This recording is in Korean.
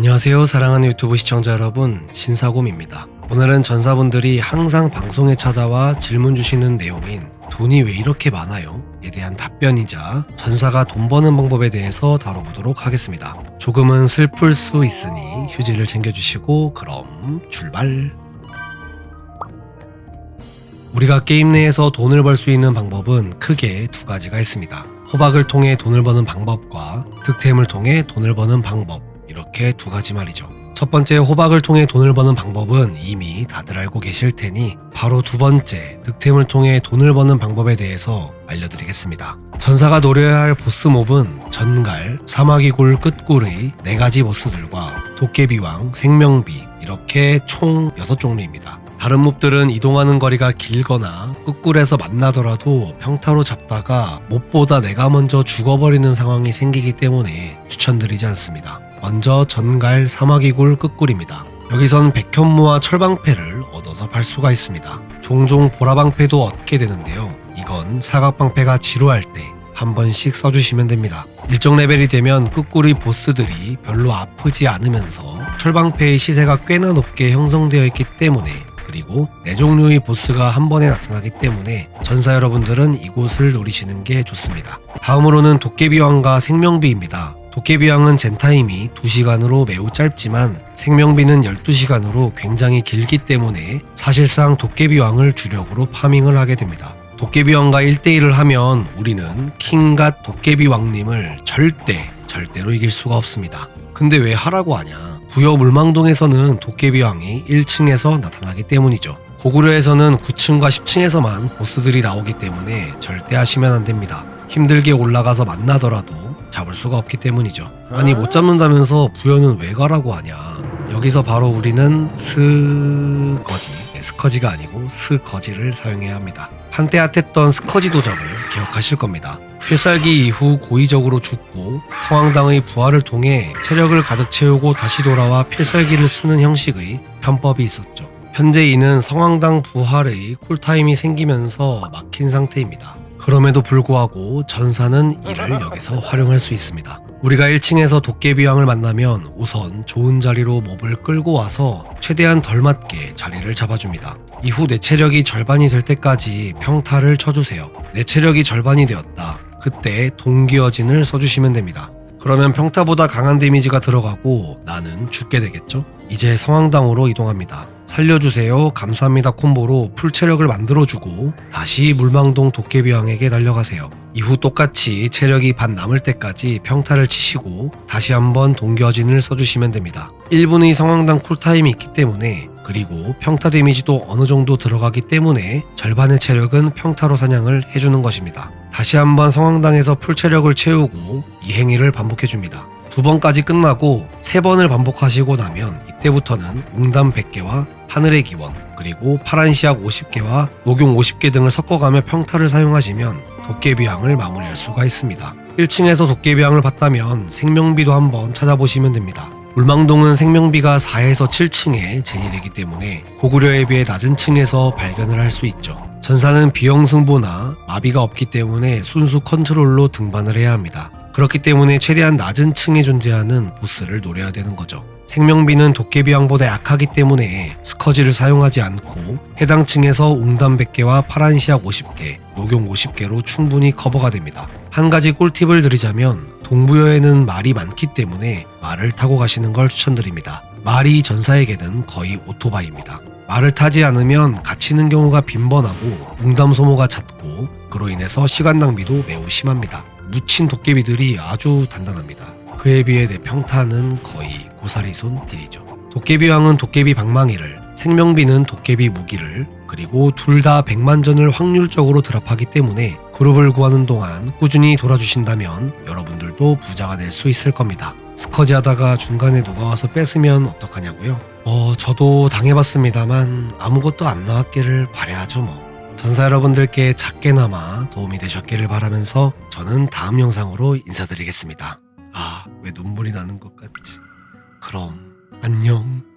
안녕하세요 사랑하는 유튜브 시청자 여러분 신사곰입니다 오늘은 전사분들이 항상 방송에 찾아와 질문 주시는 내용인 돈이 왜 이렇게 많아요? 에 대한 답변이자 전사가 돈 버는 방법에 대해서 다뤄보도록 하겠습니다 조금은 슬플 수 있으니 휴지를 챙겨주시고 그럼 출발 우리가 게임 내에서 돈을 벌 수 있는 방법은 크게 두 가지가 있습니다. 호박을 통해 돈을 버는 방법과 득템을 통해 돈을 버는 방법. 이렇게 두 가지 말이죠. 첫 번째 호박을 통해 돈을 버는 방법은 이미 다들 알고 계실 테니 바로 두 번째 득템을 통해 돈을 버는 방법에 대해서 알려드리겠습니다. 전사가 노려야 할 보스 몹은 전갈, 사마귀굴 끝굴의 네 가지 보스들과 도깨비왕, 생명비 이렇게 총 6종류입니다. 다른 몹들은 이동하는 거리가 길거나 끝굴에서 만나더라도 평타로 잡다가 몹보다 내가 먼저 죽어버리는 상황이 생기기 때문에 추천드리지 않습니다. 먼저 전갈 사마귀굴 끝굴입니다. 여기선 백현무와 철방패를 얻어서 팔 수가 있습니다. 종종 보라방패도 얻게 되는데요. 이건 사각방패가 지루할 때 한 번씩 써주시면 됩니다. 일정 레벨이 되면 끝구리 보스들이 별로 아프지 않으면서 철방패의 시세가 꽤나 높게 형성되어 있기 때문에 그리고 네 종류의 보스가 한 번에 나타나기 때문에 전사 여러분들은 이곳을 노리시는 게 좋습니다. 다음으로는 도깨비왕과 생명비입니다. 도깨비왕은 젠타임이 2시간으로 매우 짧지만 생명비는 12시간으로 굉장히 길기 때문에 사실상 도깨비왕을 주력으로 파밍을 하게 됩니다. 도깨비왕과 1대1을 하면 우리는 킹갓 도깨비왕님을 절대 절대로 이길 수가 없습니다. 근데 왜 하라고 하냐? 부여 물망동에서는 도깨비왕이 1층에서 나타나기 때문이죠. 고구려에서는 9층과 10층에서만 보스들이 나오기 때문에 절대 하시면 안 됩니다. 힘들게 올라가서 만나더라도 잡을 수가 없기 때문이죠. 아니 못 잡는다면서 부여는 왜 가라고 하냐? 여기서 바로 우리는 스거지, 네, 스커지가 아니고 스거지를 사용해야 합니다. 한때 핫했던 스커지 도적을 기억하실 겁니다. 필살기 이후 고의적으로 죽고 성황당의 부활을 통해 체력을 가득 채우고 다시 돌아와 필살기를 쓰는 형식의 편법이 있었죠. 현재 이는 성황당 부활의 쿨타임이 생기면서 막힌 상태입니다. 그럼에도 불구하고 전사는 이를 여기서 활용할 수 있습니다. 우리가 1층에서 도깨비왕을 만나면 우선 좋은 자리로 몹을 끌고 와서 최대한 덜 맞게 자리를 잡아줍니다. 이후 내 체력이 절반이 될 때까지 평타를 쳐주세요. 내 체력이 절반이 되었다. 그때 동기어진을 써주시면 됩니다. 그러면 평타보다 강한 데미지가 들어가고 나는 죽게 되겠죠? 이제 성황당으로 이동합니다. 살려주세요, 감사합니다 콤보로 풀 체력을 만들어주고 다시 물망동 도깨비왕에게 달려가세요. 이후 똑같이 체력이 반 남을 때까지 평타를 치시고 다시 한번 동기어진을 써주시면 됩니다. 1분의 성황당 쿨타임이 있기 때문에 그리고 평타 데미지도 어느 정도 들어가기 때문에 절반의 체력은 평타로 사냥을 해주는 것입니다. 다시 한번 성황당에서 풀 체력을 채우고 이 행위를 반복해줍니다. 두 번까지 끝나고 세 번을 반복하시고 나면 이때부터는 웅담 100개와 하늘의 기원 그리고 파란 시약 50개와 녹용 50개 등을 섞어가며 평타를 사용하시면 도깨비왕을 마무리할 수가 있습니다. 1층에서 도깨비왕을 봤다면 생명비도 한번 찾아보시면 됩니다. 울망동은 생명비가 4에서 7층에 제니되기 때문에 고구려에 비해 낮은 층에서 발견을 할 수 있죠. 전사는 비형 승보나 마비가 없기 때문에 순수 컨트롤로 등반을 해야 합니다. 그렇기 때문에 최대한 낮은 층에 존재하는 보스를 노려야 되는 거죠. 생명비는 도깨비왕보다 약하기 때문에 스커지를 사용하지 않고 해당 층에서 웅담 100개와 파란 시약 50개, 녹용 50개로 충분히 커버가 됩니다. 한 가지 꿀팁을 드리자면 동부여에는 말이 많기 때문에 말을 타고 가시는 걸 추천드립니다. 말이 전사에게는 거의 오토바이입니다. 말을 타지 않으면 갇히는 경우가 빈번하고 웅담 소모가 잦고 그로 인해서 시간 낭비도 매우 심합니다. 묻힌 도깨비들이 아주 단단합니다. 그에 비해 내 평타는 거의 고사리 손 딜이죠. 도깨비왕은 도깨비 방망이를, 생명비는 도깨비 무기를, 그리고 둘다 백만전을 확률적으로 드랍하기 때문에 그룹을 구하는 동안 꾸준히 돌아주신다면 여러분들도 부자가 될 수 있을 겁니다. 스커지 하다가 중간에 누가 와서 뺏으면 어떡하냐고요? 어, 저도 당해봤습니다만 아무것도 안 나왔기를 바래야죠 뭐. 전사 여러분들께 작게나마 도움이 되셨기를 바라면서 저는 다음 영상으로 인사드리겠습니다. 아, 왜 눈물이 나는 것 같지? 그럼, 안녕.